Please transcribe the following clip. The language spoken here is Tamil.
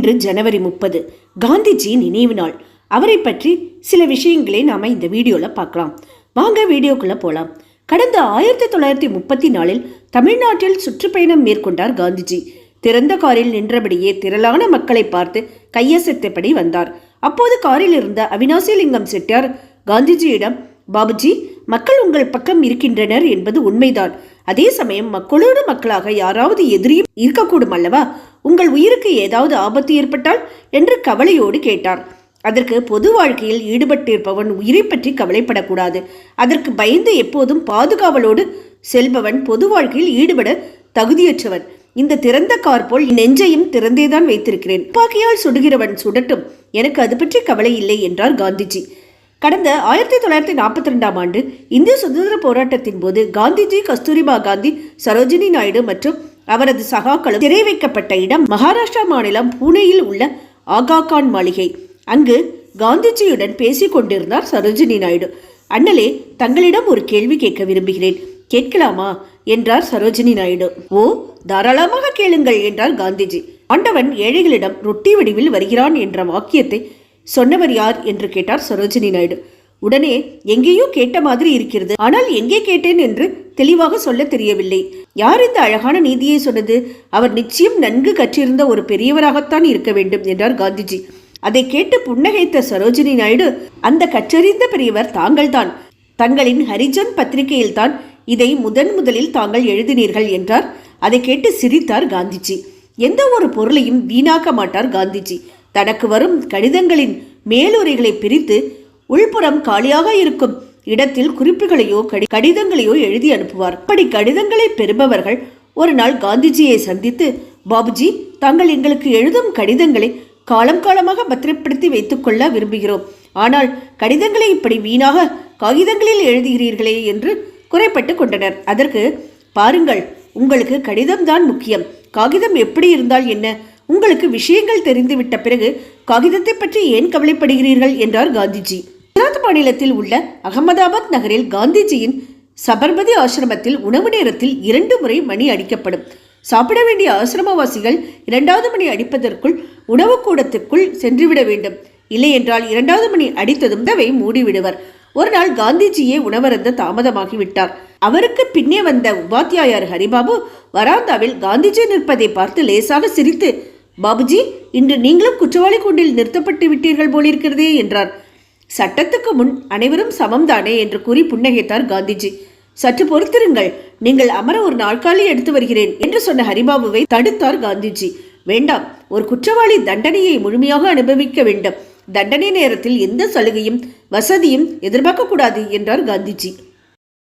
இன்று ஜனவரி முப்பது. காந்திஜி நினைவு நாள். அவரை பற்றி சில விஷயங்களை நாம இந்த வீடியோல பார்க்கலாம். வாங்க வீடியோக்குள்ள போலாம். கடந்த ஆயிரத்தி தொள்ளாயிரத்தி முப்பத்தி நாலில் தமிழ்நாட்டில் சுற்றுப்பயணம் மேற்கொண்டார் காந்திஜி. திறந்த காரில் நின்றபடியே திரளான மக்களை பார்த்து கையசைத்தபடி வந்தார். அப்போது காரில் இருந்த அவினாசிலிங்கம் செட்டியார் காந்திஜியிடம் பாபுஜி மக்கள் உங்கள் பக்கம் இருக்கின்றனர் என்பது உண்மைதான். அதே சமயம் மக்களோடு மக்களாக யாராவது எதிரியும் இருக்கக்கூடும் அல்லவா? உங்கள் உயிருக்கு ஏதாவது ஆபத்து ஏற்பட்டால்? என்று கவலையோடு கேட்டார். அதற்கு பொது வாழ்க்கையில் ஈடுபட்டிருப்பவன் உயிரை பற்றி கவலைப்படக்கூடாது. அதற்கு பயந்து எப்போதும் பாதுகாவலோடு செல்பவன் பொது வாழ்க்கையில் ஈடுபட தகுதியற்றவன் இந்த திறந்த கார் போல் நெஞ்சையும் திறந்தேதான் வைத்திருக்கிறேன். துப்பாக்கியால் சுடுகிறவன் சுடட்டும். எனக்கு அது பற்றி கவலை இல்லை என்றார் காந்திஜி. கடந்த ஆயிரத்தி தொள்ளாயிரத்தி நாற்பத்தி ரெண்டாம் ஆண்டு இந்திய சுதந்திர போராட்டத்தின் போது காந்திஜி கஸ்தூரிபா காந்தி சரோஜினி நாயுடு மற்றும் அவரது சகாக்களும் சிறை வைக்கப்பட்ட இடம் மகாராஷ்டிரா மாநிலம் பூனேயில் உள்ள ஆகா கான் மாளிகை. அங்கு காந்திஜியுடன் பேசிக் கொண்டிருந்தார் சரோஜினி நாயுடு. அண்ணலே தங்களிடம் ஒரு கேள்வி கேட்க விரும்புகிறேன். கேட்கலாமா? என்றார் சரோஜினி நாயுடு. ஓ தாராளமாக கேளுங்கள் என்றார் காந்திஜி. ஆண்டவன் ஏழைகளிடம் ரொட்டி வடிவில் வருகிறான் என்ற வாக்கியத்தை சொன்னவர் யார் என்று கேட்டார் சரோஜினி நாயுடு. உடனே எங்கேயோ கேட்ட மாதிரி இருக்கிறது. ஆனால் எங்கே கேட்டேன் என்று தெளிவாக சொல்ல தெரியவில்லை. யார் இந்த அழகான நீதியை சொன்னது? அவர் நிச்சயம் நன்கு கற்றிருந்த ஒரு பெரியவராகத்தான் இருக்க வேண்டும் என்றார் காந்திஜி. அதை கேட்டு புன்னகைத்த சரோஜினி நாயுடு அந்த கற்றறிந்த பெரியவர் தாங்கள்தான். தங்களின் ஹரிஜன் பத்திரிகையில்தான் இதை முதன் முதலில் தாங்கள் எழுதினீர்கள் என்றார். அதை கேட்டு சிரித்தார் காந்திஜி. எந்த ஒரு பொருளையும் வீணாக்க மாட்டார் காந்திஜி. தனக்கு வரும் கடிதங்களின் மேலுரைகளை பிரித்து உள்புறம் காலியாக இருக்கும் இடத்தில் குறிப்புகளையோ கடி கடிதங்களையோ எழுதி அனுப்புவார். அப்படி கடிதங்களை பெறுபவர்கள் ஒரு நாள் காந்திஜியை சந்தித்து பாபுஜி தாங்கள் எங்களுக்கு எழுதும் கடிதங்களை காலம் காலமாக பத்திரப்படுத்தி வைத்துக்கொள்ள விரும்புகிறோம். ஆனால் கடிதங்களை இப்படி வீணாக காகிதங்களில் எழுதுகிறீர்களே என்று குறைப்பட்டு கொண்டனர். அதற்கு பாருங்கள் உங்களுக்கு கடிதம்தான் முக்கியம். காகிதம் எப்படி இருந்தால் என்ன? உங்களுக்கு விஷயங்கள் தெரிந்துவிட்ட பிறகு காகிதத்தை பற்றி ஏன் கவலைப்படுகிறீர்கள் என்றார் காந்திஜி. குஜராத் மாநிலத்தில் உள்ள அகமதாபாத் நகரில் காந்திஜியின் சபர்மதி ஆசிரமத்தில் உணவு நேரத்தில் இரண்டு முறை மணி அடிக்கப்படும். சாப்பிட வேண்டிய ஆசிரமவாசிகள் இரண்டாவது மணி அடிப்பதற்குள் உணவு கூடத்துக்குள் சென்றுவிட வேண்டும். இல்லை என்றால் இரண்டாவது மணி அடித்ததும் தவை மூடிவிடுவர். ஒரு நாள் காந்திஜியே உணவருந்த தாமதமாகிவிட்டார். அவருக்கு பின்னே வந்த உபாத்தியாயர் ஹரிபாபு வராந்தாவில் காந்திஜி நிற்பதை பார்த்து லேசாக சிரித்து பாபுஜி இன்று நீங்களும் குற்றவாளி கூண்டில் நிறுத்தப்பட்டு விட்டீர்கள் போலிருக்கிறதே என்றார். சட்டத்துக்கு முன் அனைவரும் சமம்தானே என்று கூறி புன்னகைத்தார் காந்திஜி. சற்று பொறுத்திருங்கள் நீங்கள் அமர ஒரு நாற்காலி எடுத்து வருகிறேன் என்று சொன்ன ஹரிபாபுவை தடுத்தார் காந்திஜி. வேண்டாம் ஒரு குற்றவாளி தண்டனையை முழுமையாக அனுபவிக்க வேண்டும். தண்டனை நேரத்தில் எந்த சலுகையும் வசதியும் எதிர்பார்க்கக்கூடாது என்றார் காந்திஜி.